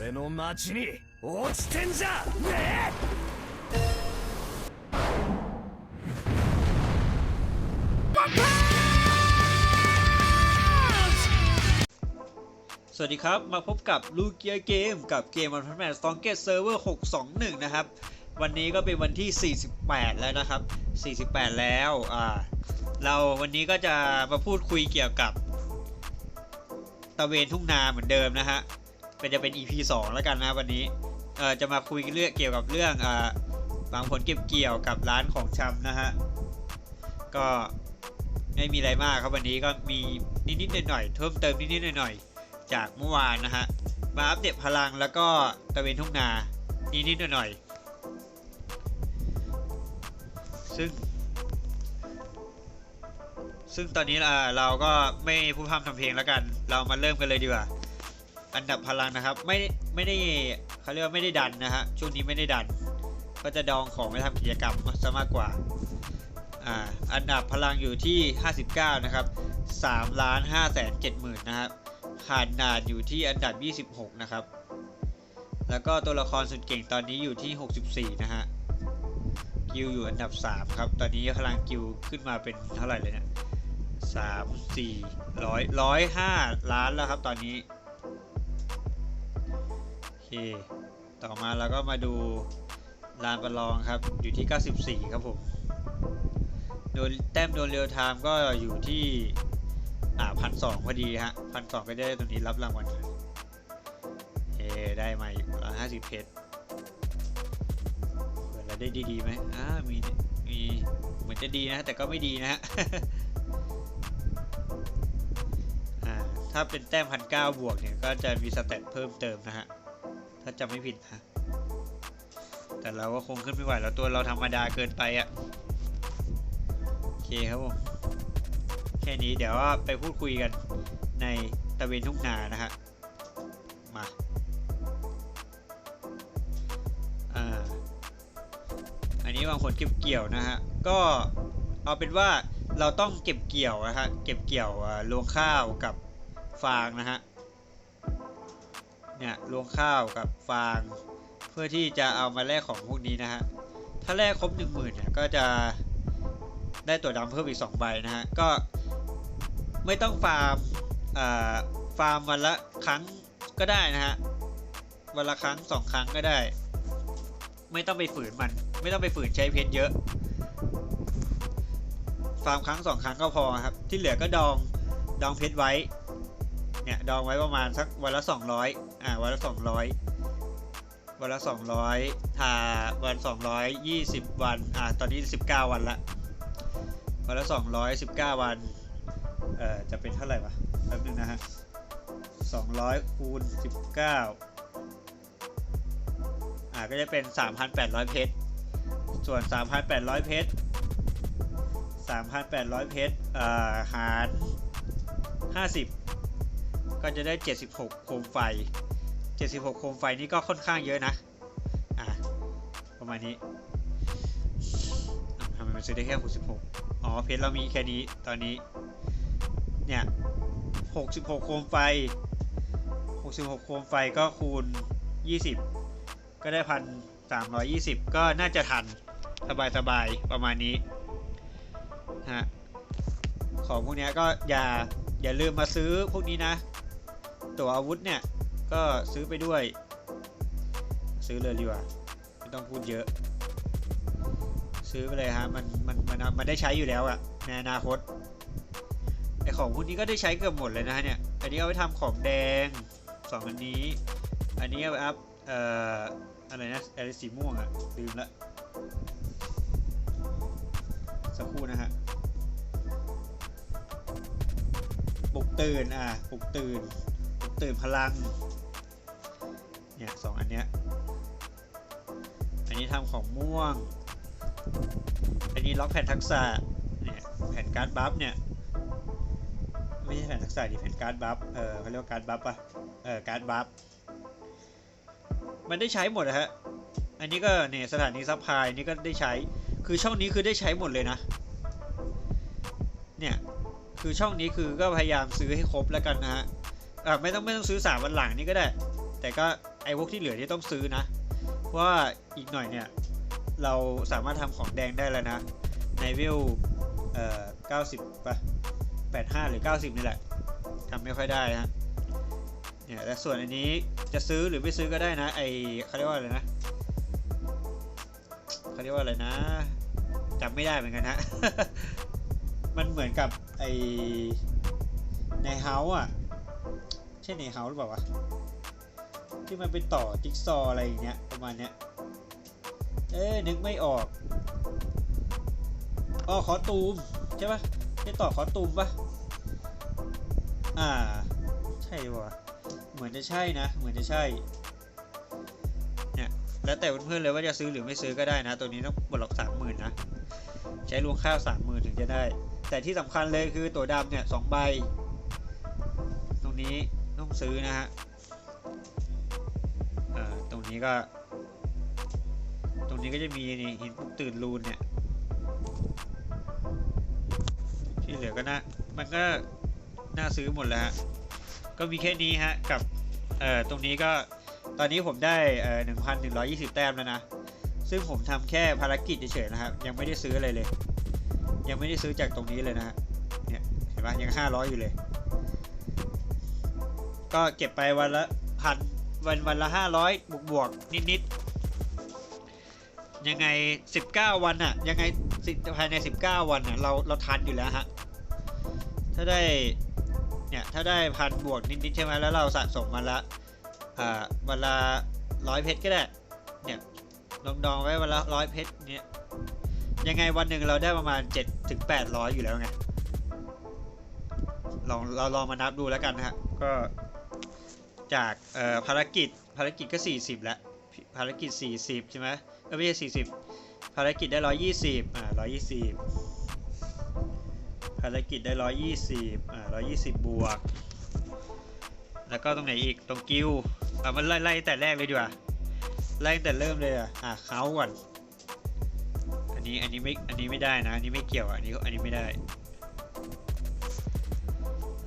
俺の町に落ちてんじゃね สวัสดีครับ มาพบกับลูเกียเกมกับเกมวันพันแมนสตองเกตเซิร์ฟเวอร์621 นะครับ วันนี้ก็เป็นวันที่ 48 แล้วนะครับ 48 แล้วอ่าเราวันนี้ก็จะมาพูดคุยเกี่ยวกับตะเวนทุ่งนาเหมือนเดิมนะฮะ เป็นจะเป็น EP 2 แล้วกันนะวันนี้เอ่อจะมาคุยเรื่องเกี่ยวกับเรื่องอ่าบางผลเก็บเกี่ยวกับร้านของชำนะฮะ ก็ไม่มีอะไรมากครับวันนี้ก็มีนิดๆหน่อยๆเพิ่มเติมนิดๆหน่อยๆจากเมื่อวานนะฮะ มาอัปเดตพลังแล้วก็ตะเวนทุ่งนานิดๆหน่อยๆซึ่ง ซึ่งตอนนี้อ่าเราก็ไม่พูดพร่ำทำเพลงแล้วกัน เรามาเริ่มกันเลยดีกว่า อันดับพลังนะครับ ไม่ไม่ได้เขาเรียกว่าไม่ได้ดันนะฮะช่วงนี้ไม่ได้ดัน ก็จะดองของไปทำกิจกรรมซะมากกว่าอ่าอันดับพลังอยู่ที่ 59 นะครับ3ล้าน5แสน7หมื่นนะครับขาดนาดอยู่ที่อันดับ 26 นะครับ แล้วก็ตัวละครสุดเก่งตอนนี้อยู่ที่ 64 นะฮะกิลอยู่อันดับ 3 ครับ ตอนนี้พลังกิลขึ้นมาเป็นเท่าไหร่เลยเนี่ยสามสี่ร้อยร้อยห้าล้านแล้วครับตอนนี้ ต่อมาเราก็มาดูลานประลองครับ อยู่ที่ 94 ครับผม โดนแต้มโดนเรียวไทม์ก็อยู่ที่อ่าพันสองพอดีฮะพันสองก็ได้ตัวนี้รับรางวัลเอได้มาอีกร้อยห้าสิบเพชรเปิดแล้วได้ดีๆไหมอ่ามีมีเหมือนจะดีนะ แต่ก็ไม่ดีนะฮะถ้าเป็นแต้มพันเก้าบวกเนี่ย ก็จะมีสเตตเพิ่มเติมนะฮะ ถ้าจำไม่ผิดนะแต่เราก็คงขึ้นไม่ไหวแล้วตัวเราธรรมดาเกินไปอะ่ะโอเคครับผมแค่นี้เดี๋ยวไปพูดคุยกันในตะเวนทุ่งนานะฮะมาอ่าอันนี้บางคนเก็บเกี่ยวนะฮะก็เอาเป็นว่าเราต้องเก็บเกี่ยวนะฮะเก็บเกี่ยวอ่ารวงข้าวกับฟางนะฮะ เนี่ยรวงข้าวกับฟาง เพื่อที่จะเอามาแลกของพวกนี้นะฮะ ถ้าแลกครบหนึ่งหมื่นเนี่ยก็จะได้ตัวดำเพิ่มอีก 2 ใบนะฮะ ก็ไม่ต้องฟาร์มอ่าฟาร์มวันละครั้งก็ได้นะฮะ วันละครั้งสองครั้งก็ได้ ไม่ต้องไปฝืนมัน ไม่ต้องไปฝืนใช้เพชรเยอะ ฟาร์มครั้งสองครั้งก็พอครับ ที่เหลือก็ดองดองเพชรไว้ เนี่ย ดองไว้ประมาณสักวันละส อ่าวันละสองร้อยวันละสองร้อยถ้าวันสองร้อยยี่สิบวัน อ่า ตอนนี้สิบเก้าวันละ วันละสองร้อยสิบเก้าวัน เอ่อ จะเป็นเท่าไหร่วะแป๊บนึงนะฮะสองร้อยคูณสิบเก้าอ่า ก็จะเป็นสามพันแปดร้อยเพชร ส่วนสามพันแปดร้อยเพชรสามพันแปดร้อยเพชร อ่า หารห้าสิบก็จะได้เจ็ดสิบหกโคมไฟ เจ็ดสิบหกโคมไฟนี่ก็ค่อนข้างเยอะนะ อ่าประมาณนี้ทำไมมันซื้อได้แค่หกสิบหกอ๋อ เพชรเรามีแค่นี้ตอนนี้ เนี่ยหกสิบหกโคมไฟหกสิบหกโคมไฟก็คูณยี่สิบก็ได้พันสามร้อยยี่สิบก็น่าจะทันสบายสบายประมาณนี้ฮะของพวกนี้ก็อย่าอย่าลืมมาซื้อพวกนี้นะ ตัวอาวุธเนี่ย ก็ซื้อไปด้วย ซื้อเลยดีกว่าไม่ต้องพูดเยอะ ซื้อไปเลยฮะมันมันมันมันได้ใช้อยู่แล้วอะในอนาคตไอของพวกนี้ก็ได้ใช้เกือบหมดเลยนะเนี่ยอันนี้เอาไปทำของแดงสองอันนี้ อันนี้เอาไปอัพเอ่ออะไรนะอะไรสีม่วงอะลืมละสักครู่นะฮะปลุกตื่นอะปลุกตื่นปลุกตื่นพลัง เนี่ยสองอันเนี้ยอันนี้ทำของม่วง อันนี้ล็อกแผ่นทักษะเนี่ยแผ่นการ์ดบัฟเนี่ยไม่ใช่แผ่นทักษะดิแผ่นการ์ดบัฟเออเขาเรียกว่าการ์ดบัฟปะเออการ์ดบัฟมันได้ใช้หมดนะฮะอันนี้ก็เนี่ยสถานีซัพพลายนี่ก็ได้ใช้คือช่องนี้คือได้ใช้หมดเลยนะเนี่ยคือช่องนี้คือก็พยายามซื้อให้ครบแล้วกันนะฮะอ่าไม่ต้องไม่ต้องซื้อสามวันหลังนี่ก็ได้ แต่ก็ ไอ้พวกที่เหลือที่ต้องซื้อนะ ว่าอีกหน่อยเนี่ย เราสามารถทำของแดงได้แล้วนะ ในวิวเอ่อ90ป่ะ85 หรือ 90 นี่แหละทำไม่ค่อยได้ฮะเนี่ยและส่วนอันนี้จะซื้อหรือไม่ซื้อก็ได้นะ ไอเขาเรียกว่าอะไรนะเขาเรียกว่าอะไรนะจำไม่ได้เหมือนกันฮะ มันเหมือนกับไอในเฮาอะ ใช่ในเฮาหรือเปล่าวะ ที่มันเป็นต่อจิ๊กซออะไรอย่างเงี้ยประมาณเนี้ยเอ้นึกไม่ออกอ๋อคอตูมใช่ปะนี่ต่อคอตูมปะอ่า ใช่ปะเหมือนจะใช่นะ เหมือนจะใช่เนี่ยแล้วแต่เพื่อนๆเลยว่าจะซื้อหรือไม่ซื้อก็ได้นะ ตัวนี้ต้องหมดหลอกสามหมื่นนะ ใช้รวงข้าวสามหมื่นถึงจะได้ แต่ที่สำคัญเลยคือตัวดำเนี่ยสองใบ ตรงนี้ต้องซื้อนะฮะ นี้ก็ ตรงนี้ก็จะมีนี่หินตื่นรูนเนี่ย ที่เหลือก็น่ามันก็น่าซื้อหมดแล้วฮะก็มีแค่นี้ฮะ กับเอ่อตรงนี้ก็ตอนนี้ผมได้เอ่อหนึ่งพันหนึ่งร้อยี่สิบแต้มแล้วนะ ซึ่งผมทำแค่ภารกิจเฉยๆนะครับ ยังไม่ได้ซื้ออะไรเลย ยังไม่ได้ซื้อจากตรงนี้เลยนะฮะเนี่ยเห็นปะยังห้าร้อยอยู่เลย ก็เก็บไปวันละ วันวันละห้าร้อยบวกบวกนิดนิดๆยังไงสิบเก้าวันอะยังไงสิภายในสิบเก้าวันอะเราเราทันอยู่แล้วฮะถ้าได้เนี่ยถ้าได้พันบวกนิดนิดๆใช่ไหมแล้วเราสะสมมาละอ่าวันละร้อยเพชรก็ได้เนี่ยลองดองไว้วันละร้อยเพชรเนี่ยยังไงวันหนึ่งเราได้ประมาณเจ็ดถึงแปดร้อยอยู่แล้วไงลองเราลองมานับดูแล้วกันนะฮะก็ จากภารกิจภารกิจก็ 40 แล้ว ภารกิจ 40 ใช่ไหมไม่ใช่40 ภารกิจได้ 120อ่า120 ภารกิจได้ 120อ่า120 บวก แล้วก็ตรงไหนอีกตรงกิวอะมันไล่ไล่แต่แรกเลยดีกว่าไล่แต่เริ่มเลยอะอะเขาก่อนอันนี้อันนี้ไม่อันนี้ไม่ได้นะ อันนี้ไม่เกี่ยวอันนี้อันนี้ไม่ได้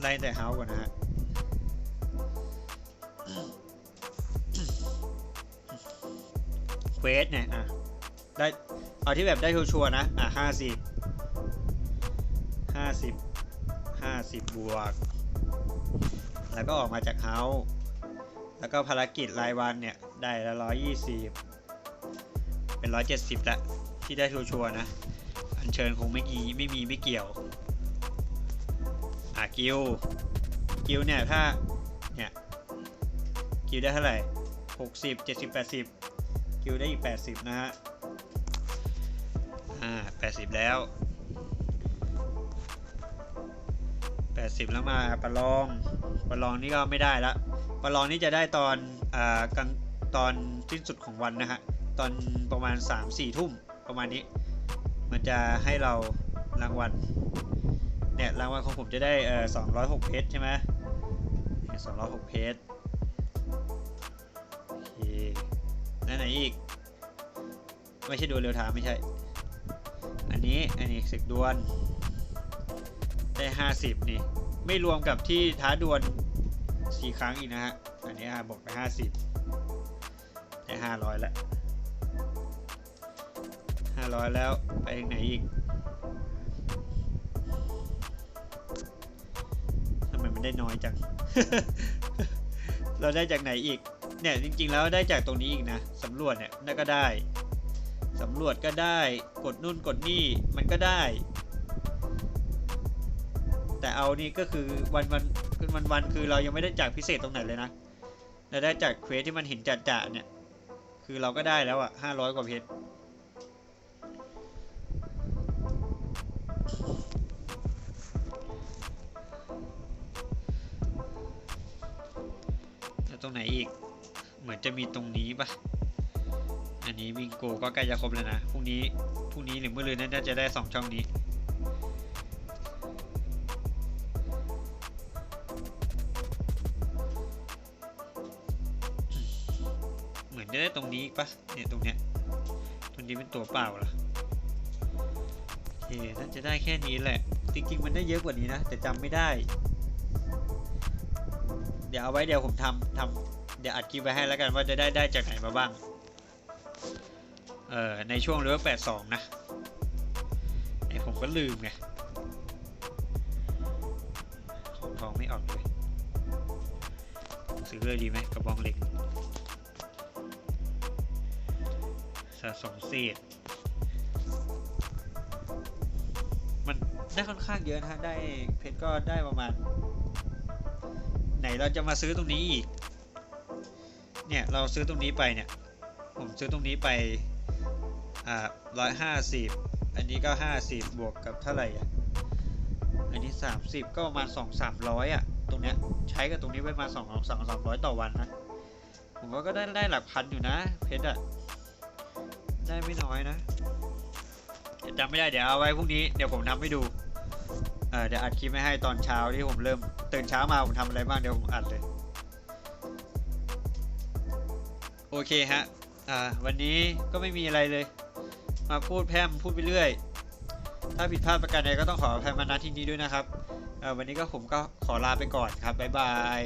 ไล่แต่เฮาก่อนนะฮะ เควสเนี่ยอะได้เอาที่แบบได้ชัวร์ๆนะ อะห้าสิบห้าสิบห้าสิบบวก แล้วก็ออกมาจากเฮาแล้วก็ภารกิจรายวันเนี่ย ได้ละร้อยยี่สิบเป็นร้อยเจ็ดสิบละที่ได้ชัวร์ๆนะ อัญเชิญคงไม่มีไม่มีไม่เกี่ยว อะกิวกิวเนี่ย ถ้า กิวได้เท่าไหร่หกสิบเจ็ดสิบแปดสิบกิวได้อีกแปดสิบนะฮะ อ่าแปดสิบแล้วแปดสิบแล้วมาประลองประลองนี่ก็ไม่ได้ละประลองนี่จะได้ตอน อ่ากลางตอนสิ้นสุดของวันนะฮะ ตอนประมาณสามสี่ทุ่มประมาณนี้ มันจะให้เรารางวัล เนี่ยรางวัลของผมจะได้เอ่อ206เพชรใช่ไหมเนี่ย206เพชร แล้วไหนอีก ไม่ใช่ดวลเร็วทางไม่ใช่ อันนี้อันนี้ศึกดวลได้50นี่ ไม่รวมกับที่ท้าดวลสี่ครั้งอีกนะฮะ อันนี้บอกไป50ได้500แล้ว500แล้วไปไหนอีกทำไมมันได้น้อยจัง เราได้จากไหนอีก เนี่ยจริงๆแล้วได้จากตรงนี้อีกนะสำรวจเนี่ยนั่นก็ได้สำรวจก็ได้กดนู่นกดนี่มันก็ได้ แต่เอานี่ก็คือวันวันคือวันวันคือเรายังไม่ได้จากพิเศษตรงไหนเลยนะเราได้จากเควสที่มันเห็นจัดจ่าเนี่ยคือเราก็ได้แล้วอะห้าร้อยกว่าเพชรตรงไหนอีก เหมือนจะมีตรงนี้ปะอันนี้บิงโกก็ใกล้จะครบแล้วนะพรุ่งนี้พรุ่งนี้หรือเมื่อรืนน่าจะได้สองช่องนี้เหมือนจะได้ตรงนี้ปะเนี่ยตรงเนี้ยตรงนี้เป็นตัวเปล่าเหรอโอเคน่าจะได้แค่นี้แหละ จริงๆมันได้เยอะกว่านี้นะ แต่จำไม่ได้ เดี๋ยวเอาไว้เดี๋ยวผมทำท เดี๋ยวอัดคลิปไปให้แล้วกันว่าจะได้ได้จากไหนมาบ้าง เอ่อในช่วงเลเวล82นะไอผมก็ลืมไงของทองไม่ออกเลยซื้อเลยดีไหมกระบองเหล็กสะสมเศษมันได้ค่อนข้างเยอะนะได้เพชรก็ได้ประมาณ ไหนเราจะมาซื้อตรงนี้อีก เนี่ยเราซื้อตรงนี้ไปเนี่ยผมซื้อตรงนี้ไปอ่าร้อยห้าสิบอันนี้ก็ห้าสิบบวกกับเท่าไหร่อะอันนี้สามสิบก็ประมาณสองสามร้อยอะตรงเนี้ยใช้กับตรงนี้ไปมาสองสองสามร้อยต่อวันนะผมว่าก็ได้ได้หลักพันอยู่นะ เพชรอะได้ไม่น้อยนะเดี๋ยวจำไม่ได้เดี๋ยวเอาไว้พรุ่งนี้เดี๋ยวผมทำให้ดูเดี๋ยวอัดคลิปไม่ให้ตอนเช้าที่ผมเริ่มตื่นเช้ามาผมทำอะไรบ้างเดี๋ยวผมอัดเลย โอเคฮะ อ่า วันนี้ก็ไม่มีอะไรเลย มาพูดแพร่มพูดไปเรื่อย ถ้าผิดพลาดประการใดก็ต้องขออภัยมาณที่นี้ด้วยนะครับ วันนี้ก็ผมก็ขอลาไปก่อนครับ บ๊ายบาย